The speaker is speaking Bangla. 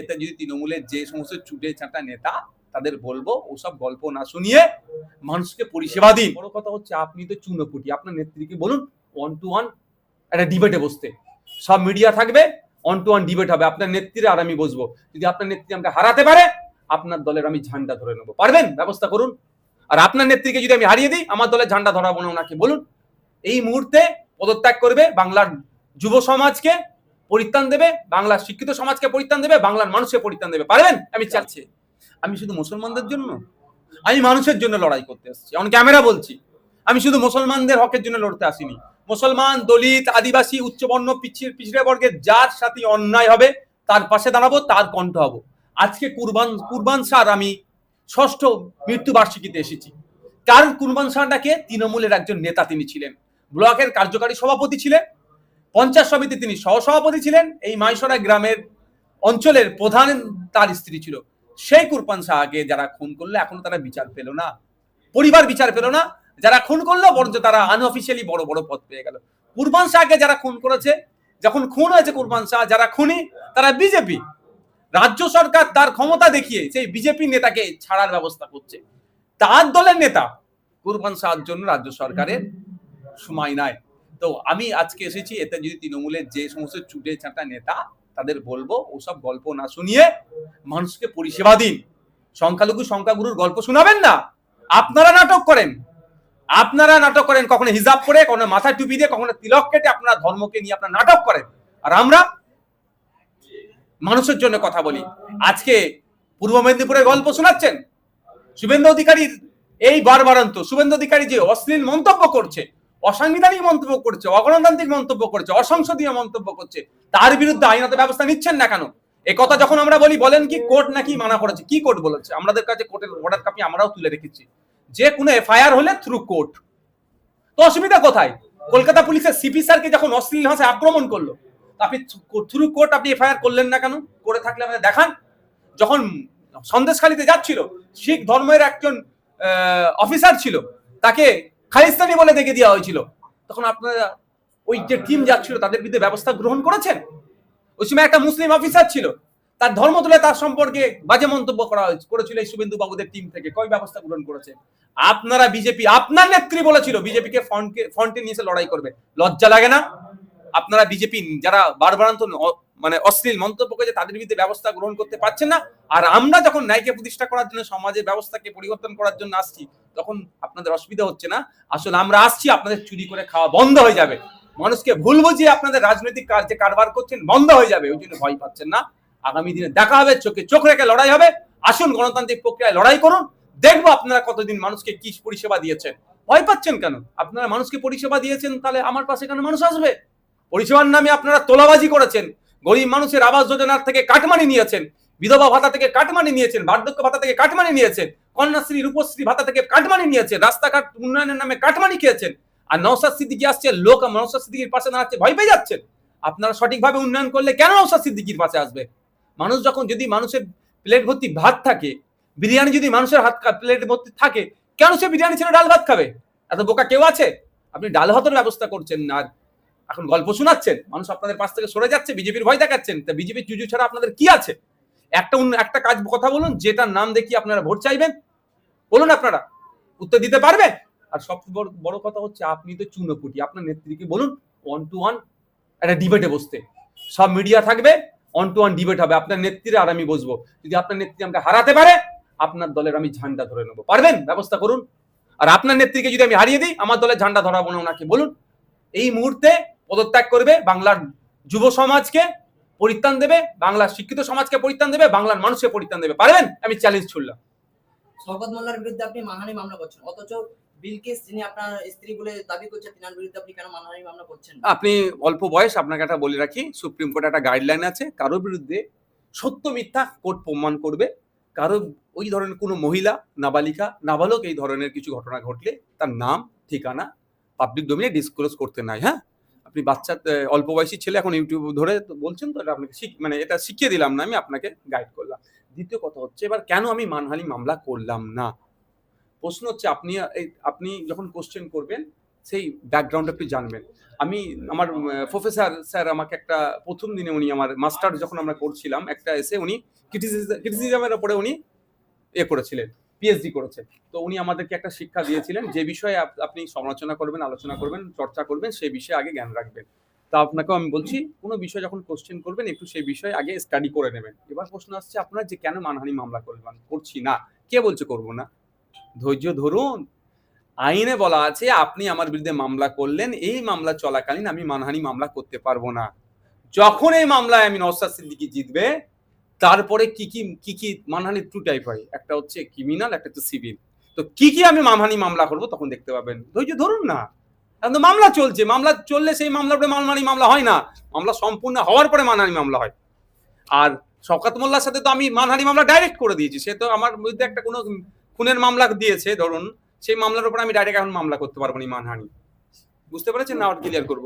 এতে যদি তৃণমূলের যে সমস্ত চুটে চাটা নেতা তাদের বলব, ওসব গল্প না শুনিয়ে মানুষকে পরিষেবা দিন। বড় কথা হচ্ছে, আপনি তো চুনোপুটি, আপনার নেত্রীকে বলুন ওয়ান টু ওয়ান একটা ডিবেটে বসতে। সব মিডিয়া থাকবে ওয়ান টু ওয়ান ডিবেট হবে। আপনার নেত্রীরা আর আমি বসবো। যদি আপনার নেত্রী আমাকে হারাতে পারে, আপনার দলের আমি ঝান্ডা ধরে নেব। পারবেন? ব্যবস্থা করুন। আর আপনার নেত্রীকে যদি আমি হারিয়ে দিই, আমার দলের ঝান্ডা ধরাবো না ওনাকে। বলুন, এই মুহূর্তে পদত্যাগ করবে বাংলার যুব সমাজকে পরিত্রাণ দেবে বাংলার শিক্ষিত সমাজকে পরিত্রাণ দেবে বাংলার মানুষকে পরিত্রাণ দেবে। পারবেন? আমি চাচ্ছি। আমি শুধু মুসলমানদের জন্য আমি মানুষের জন্য লড়াই করতে এসেছি অন ক্যামেরা বলছি। আমি শুধু মুসলমানদের হকের জন্য লড়তে আসিনি। মুসলমান দলিত আদিবাসী উচ্চবর্ণ পিছিয়ে পিছিয়ে বর্গের যার সাথে অন্যায় হবে তার পাশে দাঁড়াবো তার কণ্ঠ হব। আজকে কুরবান কুরবান স্যার আমি ষষ্ঠ মৃত্যুবার্ষিকীতে এসেছি। কারণ কুরবান শাহটাকে তৃণমূলের একজন নেতা তিনি ছিলেন। ব্লকের কার্যকারী সভাপতি ছিলেন। পঞ্চায়েত সমিতি তিনি সহসভাপতি ছিলেন। এই মাইসরা গ্রামের অঞ্চলের প্রধান তার স্ত্রী ছিল। সেই কুরবান শাহকে যারা খুন করল, এখনও তারা বিচার পেল না। পরিবার বিচার পেল না। যারা খুন করল, বরঞ্চ তারা আনঅফিসিয়ালি বড় বড় পদ পেয়ে গেল। কুরবান শাহকে যারা খুন করেছে, যখন খুন হয়েছে কুরবান শাহ, যারা খুনি, তারা বিজেপি। রাজ্য সরকার তার ক্ষমতা দেখিয়ে সেই বিজেপি নেতাকে ছাড়ার ব্যবস্থা করছে। তার দলের নেতা কুরবান শাহর জন্য রাজ্য সরকারের সময় নাই। তো আমি আজকে এসেছি, এতে যদি তৃণমূলের যে সমস্ত চুটে চাটা নেতা তাদের বলব, ওসব গল্প না শুনিয়ে মানুষকে পরিষেবা দিন। সংখ্যালঘু সংখ্যাগুরুর গল্প শোনাবেন না। আপনারা নাটক করেন। আপনারা নাটক করেন, কখনো হিজাব করে কখনো মাথা টুপি দিয়ে, কখনো তিলক কেটে আপনারা ধর্মকে নিয়ে আপনারা নাটক করেন। আর আমরা মানুষের জন্য কথা বলি। আজকে পূর্ব মেদিনীপুরের গল্প শোনাচ্ছেন? শুভেন্দু অধিকারীর এই বারবারান্ত, শুভেন্দু অধিকারী যে অশ্লীল মন্তব্য করছে অসাংবিধানিক মন্তব্য করছে, অগণতান্ত্রিক মন্তব্য করছে, অসংসদীয় মন্তব্য করছে, তার বিরুদ্ধে আইনত ব্যবস্থা নিচ্ছেন না কেন? এ কথা যখন আমরা বলি, বলেন কি, কোর্ট নাকি মানা করেছে? কি কোর্ট বলেছে? আমাদের কাছে কোর্টের অর্ডার কপি আমরাও তুলে রেখেছি। যে কোনো এফআইআর হলে থ্রু কোর্ট তো অসুবিধা কোথায়? কলকাতা পুলিশের সিপি স্যারকে যখন অশ্লীল ভাষায় আক্রমণ করল আপনি থ্রু কোর্ট আপনি এফআইআর করলেন না কেন? করে থাকলে আমাদের দেখান। যখন সন্দেশখালিতে যাচ্ছিল, শিখ ধর্মের একজন অফিসার ছিল, তাকে খালিস্তানি বলে দেখে দেওয়া হয়েছিল। তখন আপনারা ওই যে টিম যাচ্ছিল, তাদের বিরুদ্ধে ব্যবস্থা গ্রহণ করেছেন? ওই সময় একটা মুসলিম অফিসার ছিল, তার ধর্ম তুলে তার সম্পর্কে বাজে মন্তব্য করা হয়েছে, করেছিল এই শুভেন্দু বাবুদের টিম থেকে। কয় ব্যবস্থা গ্রহণ করেছে? আপনারা বিজেপি, আপনার নেত্রী বলেছিল, বিজেপিকে ফ্রন্টকে ফ্রন্টে নিয়ে এসে লড়াই করবে। লজ্জা লাগে না? আপনারা বিজেপি যারা বারবারান্ত মানে অশ্লীল মন্তব্য করেছে, তাদের বিরুদ্ধে ব্যবস্থা গ্রহণ করতে পারছেন না। আর আমরা যখন ন্যায়কে প্রতিষ্ঠা করার জন্য, সমাজের ব্যবস্থাকে পরিবর্তন করার জন্য আসছি, তখন আপনাদের অসুবিধা হচ্ছে না। আসলে আমরা আসছি, আপনাদের চুরি করে খাওয়া বন্ধ হয়ে যাবে। মানুষকে ভুল বুঝিয়ে আপনাদের রাজনৈতিক কাজ যে কারবার করছেন, বন্ধ হয়ে যাবে। ওই জন্য ভয় পাচ্ছেন না। আগামী দিনে দেখা হবে, চোখে চোখ রেখে লড়াই হবে। আসুন, গণতান্ত্রিক প্রক্রিয়ায় লড়াই করুন। দেখব আপনারা কতদিন মানুষকে কি পরিষেবা দিয়েছেন। ভয় পাচ্ছেন কেন? আপনারা মানুষকে পরিষেবা দিয়েছেন, তাহলে আমার পাশে কেন মানুষ আসবে? পরিষেবার নামে আপনারা তোলাবাজি করেছেন, গরিব মানুষের আবাস যোজনার থেকে কাটমানি নিয়েছেন, বিধবা ভাতা থেকে কাটমানি নিয়েছেন, বার্ধক্য ভাতা থেকে কাটমানি নিয়েছেন, কন্যাশ্রী, রূপশ্রী ভাতা থেকে কাটমানি নিয়েছেন, রাস্তাঘাট উন্নয়নের নামে কাটমানি খেয়েছেন, আর নৌসাদ সিদ্দিকি আসছে লোক নৌসাদ সিদ্দিকির পাশে দাঁড়াচ্ছে, ভয় পেয়ে যাচ্ছেন। আপনারা সঠিকভাবে উন্নয়ন করলে কেন নৌসাদ সিদ্দিকির পাশে আসবে? মানুষ যখন যদি মানুষের প্লেট ভর্তি ভাত থাকে, বিরিয়ানি যদি মানুষের হাত প্লেট ভর্তি থাকে, কেন সে বিরিয়ানি ছেড়ে ডাল ভাত খাবে? এত বোকা কেউ আছে? আপনি ডাল ভাতের ব্যবস্থা করছেন না। এখন গল্প শোনাচ্ছেন, মানুষ আপনাদের পাশ থেকে সরে যাচ্ছে, বিজেপির ভয় দেখাচ্ছেন, তা বিজেপির জুজু ছাড়া আপনাদের কি আছে? একটা উন্ন- একটা কাজ, কথা বলুন, যেটার নাম দেখি আপনারা ভোট চাইবেন। বলুন আপনারা, উত্তর দিতে পারবে? আর সবচেয়ে বড় বড় কথা হচ্ছে, আপনি তো চুনোপুটি, আপনার নেত্রীকে বলুন ওয়ান টু ওয়ান একটা ডিবেটে বসতে। সব মিডিয়া থাকবে ওয়ান টু ওয়ান ডিবেট হবে, আপনার নেত্রীরা আর আমি বসবো। যদি আপনার নেত্রী আমাকে হারাতে পারে, আপনার দলের আমি ঝান্ডা ধরে নেব। পারবেন? ব্যবস্থা করুন। আর আপনার নেত্রীকে যদি আমি হারিয়ে দিই, আমার দলের ঝান্ডা ধরাবো না ওনাকে, বলুন। এই মুহূর্তে পদত্যাগ করবে বাংলার যুব সমাজকে পরিত্রাণ দেবে বাংলার শিক্ষিত সমাজকে পরিত্রাণ দেবে বাংলার মানুষকে পরিত্রাণ দেবে। পারবেন? আমি চ্যালেঞ্জ ছুড়লাম। শওকত মোল্লার বিরুদ্ধে আপনি মানহানি মামলা করছেন অথচ বিলকিস যিনি আপনার স্ত্রী বলে দাবি করছে তিনার বিরুদ্ধে আপনি কেন মানহানি মামলা করছেন? আপনি অল্প বয়স আপনাকে একটা বলে রাখি সুপ্রিম কোর্টে একটা গাইডলাইন আছে কারোর বিরুদ্ধে সত্য মিথ্যা কোর্ট প্রমাণ করবে। কারও ওই ধরনের কোনো মহিলা নাবালিকা নাবালক এই ধরনের কিছু ঘটনা ঘটলে তার নাম ঠিকানা পাবলিক ডোমিনে ডিসক্লোজ করতে নাই হ্যাঁ? আপনি বাচ্চা অল্প বয়সী ছেলে এখন ইউটিউব ধরে বলছেন তো, এটা আপনাকে মানে এটা শিখিয়ে দিলাম না, আমি আপনাকে গাইড করলাম। দ্বিতীয় কথা হচ্ছে, এবার কেন আমি মানহানি মামলা করলাম না? প্রশ্ন হচ্ছে, আপনি আপনি যখন কোশ্চেন করবেন, সেই ব্যাকগ্রাউন্ড আপনি জানবেন। আমি, আমার প্রফেসর স্যার আমাকে একটা, প্রথম দিনে উনি আমার মাস্টার যখন আমরা করছিলাম, একটা এসে উনি ক্রিটিসিজমের ওপরে উনি এ করেছিলেন। পিএইচডি করেছেন। তো উনি আমাদেরকে একটা শিক্ষা দিয়েছিলেন, যে বিষয়ে আপনি সমালোচনা করবেন, আলোচনা করবেন, চর্চা করবেন সেই বিষয়ে আগে জ্ঞান রাখবেন। তা আপনাকেও আমি বলছি, কোনো বিষয় যখন কোশ্চেন করবেন, একটু সেই বিষয়ে আগে স্টাডি করে নেবেন। এবার প্রশ্ন আসছে, আপনার যে কেন মানহানি মামলা করবেন করছি না? কে বলছে করব না? ধৈর্য ধরুন। আইনে বলা আছে, আপনি আমার বিরুদ্ধে মামলা করলেন, এই মামলা চলাকালীন আমি মানহানি মামলা করতে পারব না। যখন এই মামলায় আমি নওসাদ সিদ্দিকি জিতবে তারপরে কি কি কি কি মানহানি টু টাইপ হয়? একটা হচ্ছে ক্রিমিনাল একটা হচ্ছে সিভিল তো কি কি আমি মানহানি মামলা করব তখন দেখতে পাবেন। ধৈর্য ধরুন না। এখন তো মামলা চলছে, মামলা চললে সেই মামলার উপরে মানহানি মামলা হয় না। মামলা সম্পূর্ণ হওয়ার পরে মানহানি মামলা হয়। আর শওকাত মোল্লার সাথে তো আমি মানহানি মামলা ডাইরেক্ট করে দিয়েছি। সে তো আমার বিরুদ্ধে একটা কোনো খুনের মামলা দিয়েছে, ধরুন। সেই মামলার উপর আমি ডাইরেক্ট এখন মামলা করতে পারব না মানহানি। বুঝতে পেরেছেন না? ক্লিয়ার করব।